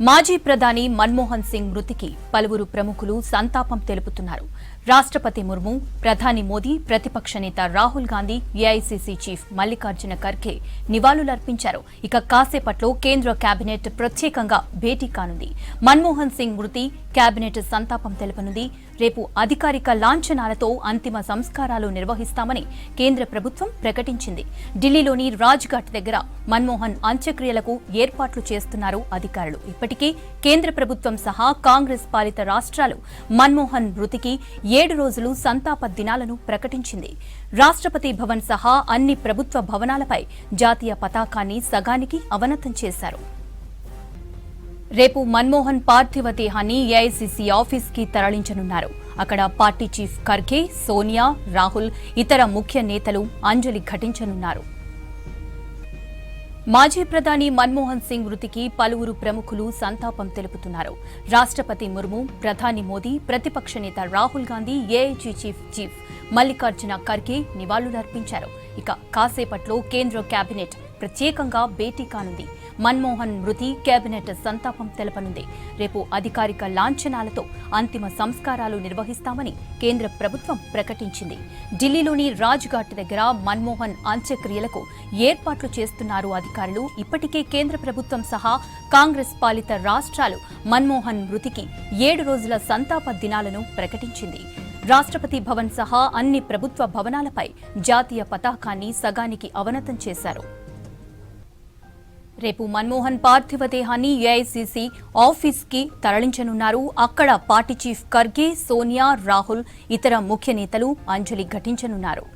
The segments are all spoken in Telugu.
మాజీ ప్రధాని మన్మోహన్ సింగ్ మృతికి పలువురు ప్రముఖులు సంతాపం తెలుపుతున్నారు. రాష్ట్రపతి ముర్ము ప్రధాని మోదీ ప్రతిపక్ష నేత రాహుల్ గాంధీ ఏఐసీసీ చీఫ్ మల్లికార్జున ఖర్గే నివాళులర్పించారు. ఇక కాసేపట్లో కేంద్ర కేబినెట్ ప్రత్యేకంగా భేటీ కానుంది. మన్మోహన్ సింగ్ మృతి కేబినెట్ సంతాపం తెలుపనుంది. రేపు అధికారిక లాంఛనాలతో అంతిమ సంస్కారాలు నిర్వహిస్తామని కేంద్ర ప్రభుత్వం ప్రకటించింది. ఢిల్లీలోని రాజ్ఘాట్ దగ్గర మన్మోహన్ అంత్యక్రియలకు ఏర్పాట్లు చేస్తున్నారు అధికారులు. ఇప్పటికే కేంద్ర ప్రభుత్వం సహా కాంగ్రెస్ పాలిత రాష్ట్రాలు మన్మోహన్ మృతికి ఏడు రోజులు సంతాప దినాలను ప్రకటించింది. రాష్ట్రపతి భవన్ సహా అన్ని ప్రభుత్వ భవనాలపై జాతీయ పతాకాన్ని సగానికి అవనతం చేశారు. రేపు మన్మోహన్ పార్థివ దేహాన్ని ఏఐసీసీ ఆఫీస్కి తరలించనున్నారు. అక్కడ పార్టీ చీఫ్ ఖర్గే సోనియా రాహుల్ ఇతర ముఖ్య నేతలు అంజలి ఘటించనున్నారు. మాజీ ప్రధాని మన్మోహన్ సింగ్ మృతికి పలువురు ప్రముఖులు సంతాపం తెలుపుతున్నారు. రాష్ట్రపతి ముర్ము ప్రధాని మోదీ ప్రతిపక్ష నేత Rahul Gandhi AIG chief chief Mallikarjuna Kharge నివాళులర్పించారు. ఇక కాసేపట్లో కేంద్ర కేబినెట్ ప్రత్యేకంగా భేటీ కానుంది. మన్మోహన్ మృతి కేబినెట్ సంతాపం తెలపనుంది. రేపు అధికారిక లాంఛనాలతో అంతిమ సంస్కారాలు నిర్వహిస్తామని కేంద్ర ప్రభుత్వం ప్రకటించింది. ఢిల్లీలోని రాజ్ఘాట్ దగ్గర మన్మోహన్ అంత్యక్రియలకు ఏర్పాట్లు చేస్తున్నారు అధికారులు. ఇప్పటికే కేంద్ర ప్రభుత్వం సహా కాంగ్రెస్ పాలిత రాష్ట్రాలు మన్మోహన్ మృతికి ఏడు రోజుల సంతాప దినాలను ప్రకటించింది. రాష్ట్రపతి భవన్ సహా అన్ని ప్రభుత్వ భవనాలపై జాతీయ పతాకాన్ని సగానికి అవనతం చేశారు. రేపు మన్మోహన్ పార్థివ దేహాన్ని ఏఐసీసీ ఆఫీస్కి తరలించనున్నారు. అక్కడ పార్టీ చీఫ్ ఖర్గే సోనియా రాహుల్ ఇతర ముఖ్య నేతలు అంజలి ఘటించనున్నారు.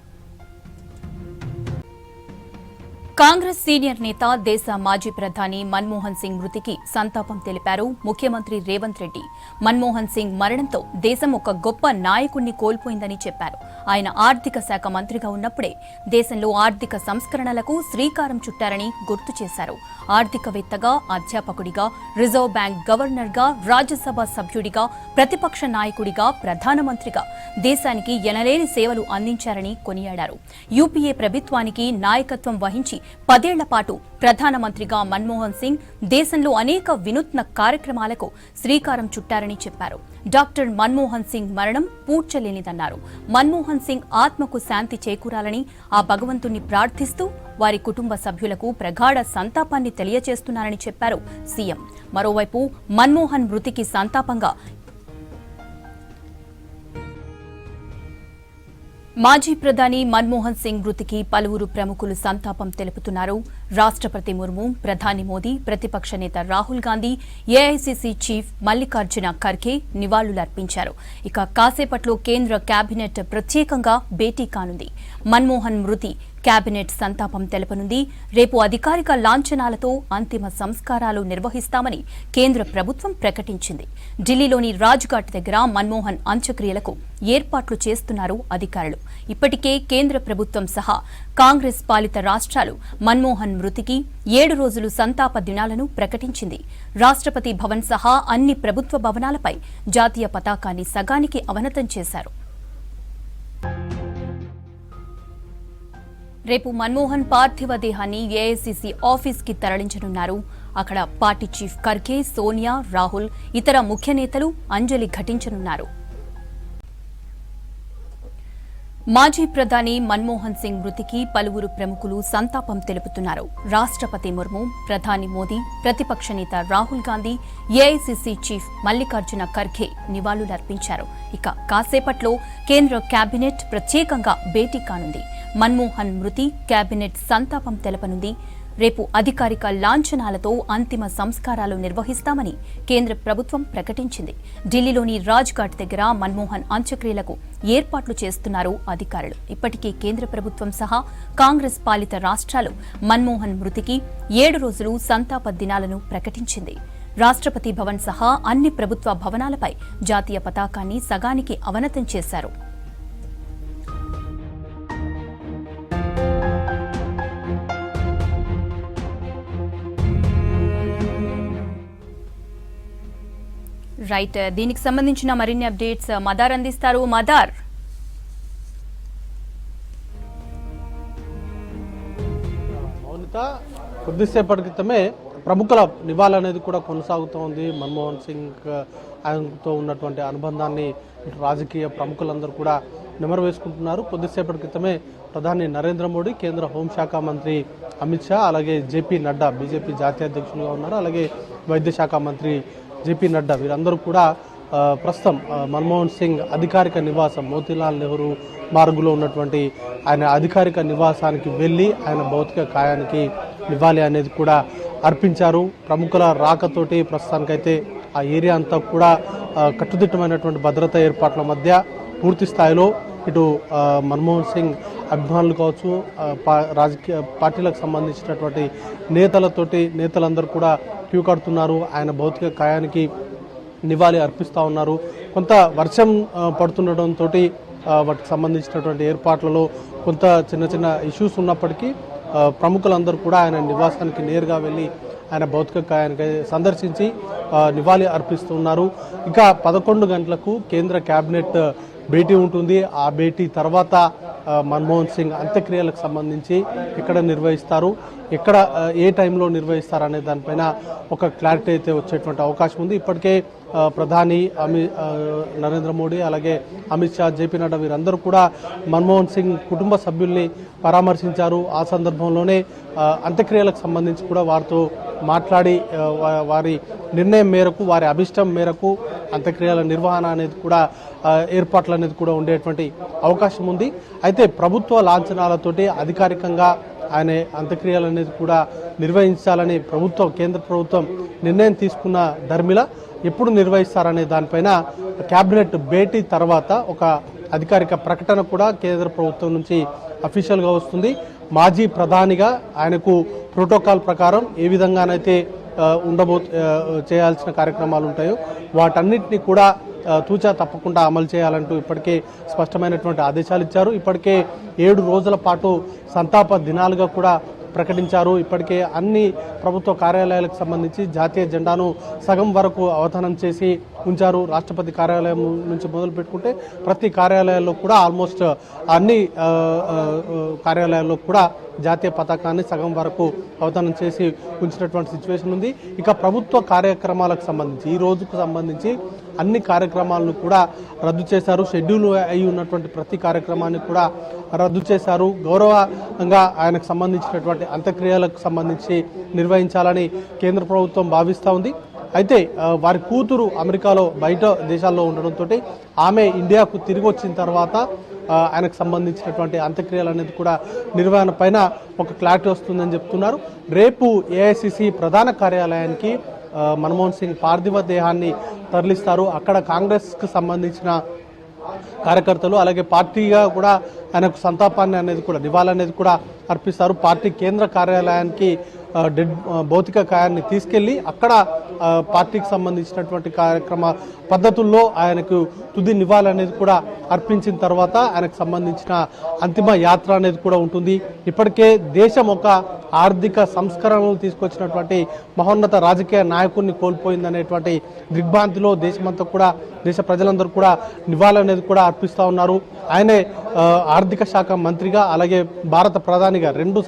కాంగ్రెస్ సీనియర్ నేత దేశ మాజీ ప్రధాని మన్మోహన్ సింగ్ మృతికి సంతాపం తెలిపారు ముఖ్యమంత్రి రేవంత్ రెడ్డి. మన్మోహన్ సింగ్ మరణంతో దేశం ఒక గొప్ప నాయకుణ్ణి కోల్పోయిందని చెప్పారు. ఆయన ఆర్థిక శాఖ మంత్రిగా ఉన్నప్పుడే దేశంలో ఆర్థిక సంస్కరణలకు శ్రీకారం చుట్టారని గుర్తు చేశారు. ఆర్థికవేత్తగా అధ్యాపకుడిగా రిజర్వ్ బ్యాంక్ గవర్నర్గా రాజ్యసభ సభ్యుడిగా ప్రతిపక్ష నాయకుడిగా ప్రధానమంత్రిగా దేశానికి ఎనలేని సేవలు అందించారని కొనియాడారు. యూపీఏ ప్రభుత్వానికి నాయకత్వం వహించి పదేళ్ళ పాటు ప్రధానమంత్రిగా మన్మోహన్ సింగ్ దేశంలో అనేక వినూత్న కార్యక్రమాలకు శ్రీకారం చుట్టారని చెప్పారు. డాక్టర్ మన్మోహన్ సింగ్ మరణం పూడ్చలేనిదన్నారు. మన్మోహన్ సింగ్ ఆత్మకు శాంతి చేకూరాలని ఆ భగవంతుణ్ణి ప్రార్థిస్తూ వారి కుటుంబ సభ్యులకు ప్రగాఢ సంతాపాన్ని తెలియజేస్తున్నారని చెప్పారు సీఎం. మరోవైపు మన్మోహన్ మృతికి సంతాపంగా మాజీ ప్రధాని మన్మోహన్ సింగ్ మృతికి పలువురు ప్రముఖులు సంతాపం తెలుపుతున్నారు. రాష్ట్రపతి ముర్ము ప్రధాని మోదీ ప్రతిపక్ష నేత రాహుల్ గాంధీ ఏఐసీసీ చీఫ్ మల్లికార్జున ఖర్గే నివాళులర్పించారు. ఇక కాసేపట్లో కేంద్ర కేబినెట్ ప్రత్యేకంగా భేటీ కానుంది. మన్మోహన్ మృతి కేబినెట్ సంతాపం తెలపనుంది. రేపు అధికారిక లాంఛనాలతో అంతిమ సంస్కారాలు నిర్వహిస్తామని కేంద్ర ప్రభుత్వం ప్రకటించింది. ఢిల్లీలోని రాజ్ఘాట్ దగ్గర మన్మోహన్ అంత్యక్రియలకు ఏర్పాట్లు చేస్తున్నారు అధికారులు. ఇప్పటికే కేంద్ర ప్రభుత్వం సహా కాంగ్రెస్ పాలిత రాష్ట్రాలు మన్మోహన్ మృతికి ఏడు రోజులు సంతాప దినాలను ప్రకటించింది. రాష్ట్రపతి భవన్ సహా అన్ని ప్రభుత్వ భవనాలపై జాతీయ పతాకాన్ని సగానికి అవనతం చేశారు. రేపు మన్మోహన్ పార్థివ దేహాన్ని ఏఐసిసి ఆఫీస్కి తరలించనున్నారు. అక్కడ పార్టీ చీఫ్ ఖర్గే సోనియా రాహుల్ ఇతర ముఖ్య నేతలు అంజలి ఘటించనున్నారు. మాజీ ప్రధాని మన్మోహన్ సింగ్ మృతికి పలువురు ప్రముఖులు సంతాపం తెలుపుతున్నారు. రాష్ట్రపతి ముర్ము ప్రధాని మోదీ ప్రతిపక్ష నేత రాహుల్ గాంధీ ఏఐసిసి చీఫ్ మల్లికార్జున ఖర్గే నివాళులర్పించారు. ఇక కాసేపట్లో కేంద్ర కేబినెట్ ప్రత్యేకంగా భేటీ కానుంది. మన్మోహన్ మృతి కేబినెట్ సంతాపం తెలపనుంది. రేపు అధికారిక లాంఛనాలతో అంతిమ సంస్కారాలు నిర్వహిస్తామని కేంద్ర ప్రభుత్వం ప్రకటించింది. ఢిల్లీలోని రాజ్ఘాట్ దగ్గర మన్మోహన్ అంత్యక్రియలకు ఏర్పాట్లు చేస్తున్నారు అధికారులు. ఇప్పటికే కేంద్ర ప్రభుత్వం సహా కాంగ్రెస్ పాలిత రాష్ట్రాలు మన్మోహన్ మృతికి ఏడు రోజులు సంతాప దినాలను ప్రకటించింది. రాష్ట్రపతి భవన్ సహా అన్ని ప్రభుత్వ భవనాలపై జాతీయ పతాకాన్ని సగానికి అవనతం చేశారు. రైట్. దీనికి సంబంధించిన మరిన్ని అప్డేట్స్ uh, మదార్ అందిస్తారు. మదార్. మౌనిత కొద్దిసేపటి క్రితమే ప్రముఖుల నివాళులనేది కూడా కొనసాగుతూ ఉంది మన్మోహన్ సింగ్ uh, ఆయనతో ఉన్నటువంటి అనుబంధాన్ని ఇటు రాజకీయ ప్రముఖులందరూ కూడా నెమరు వేసుకుంటున్నారు కొద్దిసేపటి క్రితమే ప్రధాని నరేంద్ర మోడీ కేంద్ర హోంశాఖ మంత్రి అమిత్ షా అలాగే జేపీ నడ్డా బీజేపీ జాతీయ అధ్యక్షులుగా ఉన్నారు. అలాగే వైద్య శాఖ మంత్రి జేపీ నడ్డా వీరందరూ కూడా ప్రస్తుతం మన్మోహన్ సింగ్ అధికారిక నివాసం మోతీలాల్ నెహ్రూ మార్గులో ఉన్నటువంటి ఆయన అధికారిక నివాసానికి వెళ్ళి ఆయన భౌతిక కాయానికి నివాళి అనేది కూడా అర్పించారు. ప్రముఖుల రాకతోటి ప్రస్తుతానికైతే ఆ ఏరియా అంతా కూడా కట్టుదిట్టమైనటువంటి భద్రతా ఏర్పాట్ల మధ్య పూర్తి స్థాయిలో ఇటు మన్మోహన్ సింగ్ అభిమానులు కావచ్చు పా- రాజకీయ పార్టీలకు సంబంధించినటువంటి నేతలతోటి నేతలందరూ కూడా క్యూ కడుతున్నారు. ఆయన భౌతిక కాయానికి నివాళి అర్పిస్తూ ఉన్నారు. కొంత వర్షం పడుతుండటంతో వాటికి సంబంధించినటువంటి ఏర్పాట్లలో కొంత చిన్న చిన్న ఇష్యూస్ ఉన్నప్పటికీ ప్రముఖులందరూ కూడా ఆయన నివాసానికి నేరుగా వెళ్ళి ఆయన భౌతిక కాయానికి సందర్శించి నివాళి అర్పిస్తున్నారు. ఇంకా పదకొండు గంటలకు కేంద్ర కేబినెట్ భేటీ ఉంటుంది. ఆ భేటీ తర్వాత మన్మోహన్ సింగ్ అంత్యక్రియలకు సంబంధించి ఎక్కడ నిర్వహిస్తారు ఎక్కడ ఏ టైంలో నిర్వహిస్తారు అనే దానిపైన ఒక క్లారిటీ అయితే వచ్చేటువంటి అవకాశం ఉంది. ఇప్పటికే ప్రధాని అమి నరేంద్ర మోడీ అలాగే అమిత్ షా జేపీ నడ్డా వీరందరూ కూడా మన్మోహన్ సింగ్ కుటుంబ సభ్యుల్ని పరామర్శించారు. ఆ సందర్భంలోనే అంత్యక్రియలకు సంబంధించి కూడా వారితో మాట్లాడి వారి నిర్ణయం మేరకు వారి అభిష్టం మేరకు అంత్యక్రియల నిర్వహణ అనేది కూడా ఏర్పాట్లు అనేది కూడా ఉండేటువంటి అవకాశం ఉంది. అయితే ప్రభుత్వ లాంఛనాలతోటి అధికారికంగా ఆయన అంత్యక్రియలు అనేది కూడా నిర్వహించాలని ప్రభుత్వం కేంద్ర ప్రభుత్వం నిర్ణయం తీసుకున్న ధర్మిల ఎప్పుడు నిర్వహిస్తారనే దానిపైన కేబినెట్ భేటీ తర్వాత ఒక అధికారిక ప్రకటన కూడా కేంద్ర ప్రభుత్వం నుంచి అఫీషియల్గా వస్తుంది. మాజీ ప్రధానిగా ఆయనకు ప్రోటోకాల్ ప్రకారం ఏ విధంగానైతే ఉండబో చేయాల్సిన కార్యక్రమాలు ఉంటాయో వాటన్నిటిని కూడా తూచా తప్పకుండా అమలు చేయాలంటూ ఇప్పటికే స్పష్టమైనటువంటి ఆదేశాలు ఇచ్చారు. ఇప్పటికే ఏడు రోజుల పాటు సంతాప దినాలుగా కూడా ప్రకటించారు. ఇప్పటికే అన్ని ప్రభుత్వ కార్యాలయాలకు సంబంధించి జాతీయ జెండాను సగం వరకు అవధానం చేసి ఉంచారు. రాష్ట్రపతి కార్యాలయం నుంచి మొదలు పెట్టుకుంటే ప్రతి కార్యాలయాల్లో కూడా ఆల్మోస్ట్ అన్ని కార్యాలయాల్లో కూడా జాతీయ పతాకాన్ని సగం వరకు అవధానం చేసి ఉంచినటువంటి సిచ్యువేషన్ ఉంది. ఇక ప్రభుత్వ కార్యక్రమాలకు సంబంధించి ఈ రోజుకు సంబంధించి అన్ని కార్యక్రమాలను కూడా రద్దు చేశారు. షెడ్యూల్ అయి ఉన్నటువంటి ప్రతి కార్యక్రమాన్ని కూడా రద్దు చేశారు. గౌరవంగా ఆయనకు సంబంధించినటువంటి అంత్యక్రియలకు సంబంధించి నిర్వహించాలని కేంద్ర ప్రభుత్వం భావిస్తూ ఉంది. అయితే వారి కూతురు అమెరికాలో బయట దేశాల్లో ఉండడంతో ఆమె ఇండియాకు తిరిగి వచ్చిన తర్వాత ఆయనకు సంబంధించినటువంటి అంత్యక్రియలు అనేది కూడా నిర్వహణ పైన ఒక క్లారిటీ వస్తుందని చెప్తున్నారు. రేపు ఏఐసిసి ప్రధాన కార్యాలయానికి మన్మోహన్ సింగ్ పార్థివ దేహాన్ని తరలిస్తారు. అక్కడ కాంగ్రెస్కు సంబంధించిన కార్యకర్తలు అలాగే పార్టీగా కూడా ఆయనకు సంతాపాన్ని అనేది కూడా నివాళనేది కూడా అర్పిస్తారు. పార్టీ కేంద్ర కార్యాలయానికి డెడ్ భౌతిక కాయాన్ని తీసుకెళ్ళి అక్కడ పార్టీకి సంబంధించినటువంటి కార్యక్రమ పద్ధతుల్లో ఆయనకు తుది నివాళి అనేది కూడా అర్పించిన తర్వాత ఆయనకు సంబంధించిన అంతిమ యాత్ర అనేది కూడా ఉంటుంది. ఇప్పటికే దేశం ఒక ఆర్థిక సంస్కరణలు తీసుకొచ్చినటువంటి మహోన్నత రాజకీయ నాయకుడిని కోల్పోయిందనేటువంటి దిగ్భాంతిలో దేశమంతా కూడా దేశ ప్రజలందరూ కూడా నివాళి అనేది కూడా అర్పిస్తూ ఉన్నారు. ఆయనే ఆర్థిక శాఖ మంత్రిగా అలాగే భారత ప్రధానిగా రెండు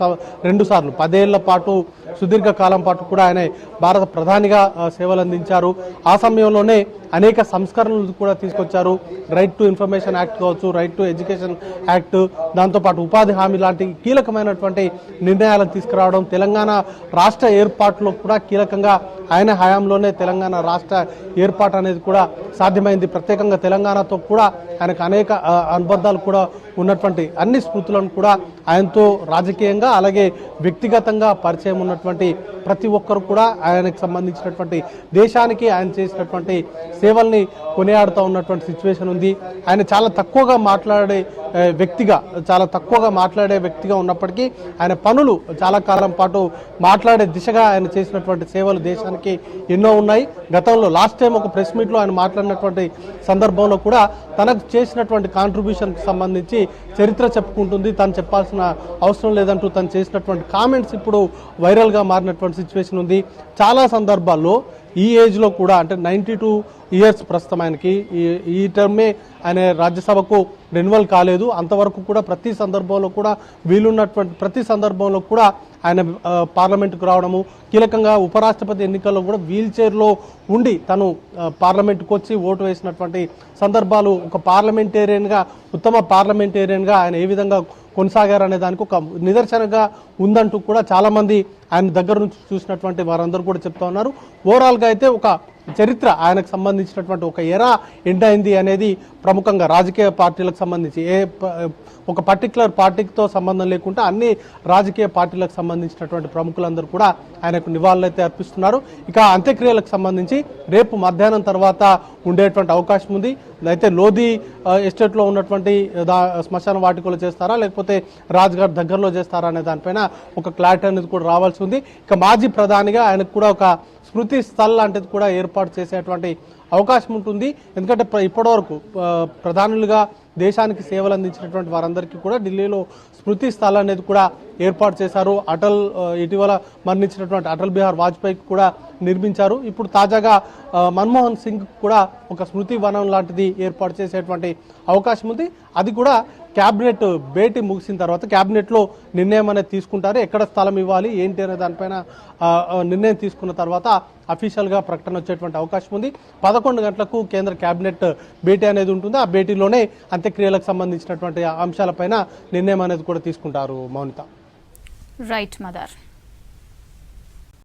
రెండు సార్లు పదేళ్ళ పాటు సుదీర్ఘ కాలం పాటు కూడా ఆయన భారత ప్రధానిగా సేవలు అందించారు ఆ సమయంలోనే అనేక సంస్కరణలు కూడా తీసుకొచ్చారు. రైట్ టు ఇన్ఫర్మేషన్ యాక్ట్ కావచ్చు రైట్ టు ఎడ్యుకేషన్ యాక్ట్ దాంతోపాటు ఉపాధి హామీ లాంటి కీలకమైనటువంటి నిర్ణయాలను తీసుకురావడం తెలంగాణ రాష్ట్ర ఏర్పాటులో కూడా కీలకంగా ఆయన హయాంలోనే తెలంగాణ రాష్ట్ర ఏర్పాటు అనేది కూడా సాధ్యమైంది. ప్రత్యేకంగా తెలంగాణతో కూడా ఆయనకు అనేక అనుబంధాలు కూడా ఉన్నటువంటి అన్ని స్మృతులను కూడా ఆయనతో రాజకీయంగా అలాగే వ్యక్తిగతంగా పరిచయం ఉన్నటువంటి ప్రతి ఒక్కరు కూడా ఆయనకు సంబంధించినటువంటి దేశానికి ఆయన చేసినటువంటి సేవల్ని కొనియాడుతూ ఉన్నటువంటి సిచ్యువేషన్ ఉంది. ఆయన చాలా తక్కువగా మాట్లాడే వ్యక్తిగా చాలా తక్కువగా మాట్లాడే వ్యక్తిగా ఉన్నప్పటికీ ఆయన పనులు చాలా కాలం పాటు మాట్లాడే దిశగా ఆయన చేసినటువంటి సేవలు దేశానికి ఎన్నో ఉన్నాయి. గతంలో లాస్ట్ టైం ఒక ప్రెస్ మీట్లో ఆయన మాట్లాడినటువంటి సందర్భంలో కూడా తనకు చేసినటువంటి కాంట్రిబ్యూషన్కి సంబంధించి చరిత్ర చెప్పుకుంటుంది. తను చెప్పాల్సిన అవసరం లేదంటూ తను చేసినటువంటి కామెంట్స్ ఇప్పుడు వైరల్గా మారినటువంటి సిచ్యువేషన్ ఉంది. చాలా సందర్భాల్లో ఈ ఏజ్లో కూడా అంటే నైంటీ టూ ఇయర్స్ ప్రస్తుతం ఆయనకి. ఈ ఈ టర్మే ఆయన రాజ్యసభకు రెన్యువల్ కాలేదు. అంతవరకు కూడా ప్రతి సందర్భంలో కూడా వీలున్నటువంటి ప్రతి సందర్భంలో కూడా ఆయన పార్లమెంటుకు రావడము కీలకంగా ఉపరాష్ట్రపతి ఎన్నికల్లో కూడా వీల్ చైర్లో ఉండి తను పార్లమెంటుకు వచ్చి ఓటు వేసినటువంటి సందర్భాలు ఒక పార్లమెంటేరియన్గా ఉత్తమ పార్లమెంటేరియన్గా ఆయన ఏ విధంగా కొనసాగారు అనే దానికి ఒక నిదర్శనంగా ఉందంటూ కూడా చాలామంది ఆయన దగ్గర నుంచి చూసినటువంటి వారందరూ కూడా చెప్తా ఉన్నారు. ఓవరాల్గా అయితే ఒక చరిత్ర ఆయనకు సంబంధించినటువంటి ఒక ఎరా ఎండ్ అయింది అనేది ప్రముఖంగా రాజకీయ పార్టీలకు సంబంధించి ఏ ఒక పర్టికులర్ పార్టీతో సంబంధం లేకుండా అన్ని రాజకీయ పార్టీలకు సంబంధించినటువంటి ప్రముఖులందరూ కూడా ఆయనకు నివాళులైతే అర్పిస్తున్నారు. ఇక అంత్యక్రియలకు సంబంధించి రేపు మధ్యాహ్నం తర్వాత ఉండేటువంటి అవకాశం ఉంది. అయితే లోధి ఎస్టేట్లో ఉన్నటువంటి దా శ్మశాన వాటికలో చేస్తారా? లేకపోతే రాజ్ఘాట్ దగ్గరలో చేస్తారా అనే దానిపైన ఒక క్లారిటీ అనేది కూడా రావాల్సి ఉంది. ఇక మాజీ ప్రధానిగా ఆయనకు కూడా ఒక స్మృతి స్థల్ లాంటిది కూడా ఏర్పాటు చేసేటువంటి అవకాశం ఉంటుంది. ఎందుకంటే ఇప్పటివరకు ప్రధానులుగా దేశానికి సేవలు అందించినటువంటి వారందరికీ కూడా ఢిల్లీలో స్మృతి స్థల్ అనేది కూడా ఏర్పాటు చేశారు. అటల్ ఇటీవల మరణించినటువంటి అటల్ బిహార్ వాజ్పేయికి కూడా నిర్మించారు. ఇప్పుడు తాజాగా మన్మోహన్ సింగ్ కూడా ఒక స్మృతి వనం లాంటిది ఏర్పాటు చేసేటువంటి అవకాశం ఉంది. అది కూడా క్యాబినెట్ భేటీ ముగిసిన తర్వాత క్యాబినెట్లో నిర్ణయం అనేది తీసుకుంటారు. ఎక్కడ స్థలం ఇవ్వాలి ఏంటి అనే దానిపైన నిర్ణయం తీసుకున్న తర్వాత అఫీషియల్గా ప్రకటన వచ్చేటువంటి అవకాశం ఉంది. పదకొండు గంటలకు కేంద్ర క్యాబినెట్ భేటీ అనేది ఉంటుంది. ఆ భేటీలోనే అంత్యక్రియలకు సంబంధించినటువంటి అంశాలపైన నిర్ణయం అనేది కూడా తీసుకుంటారు మౌనిత. Right mother.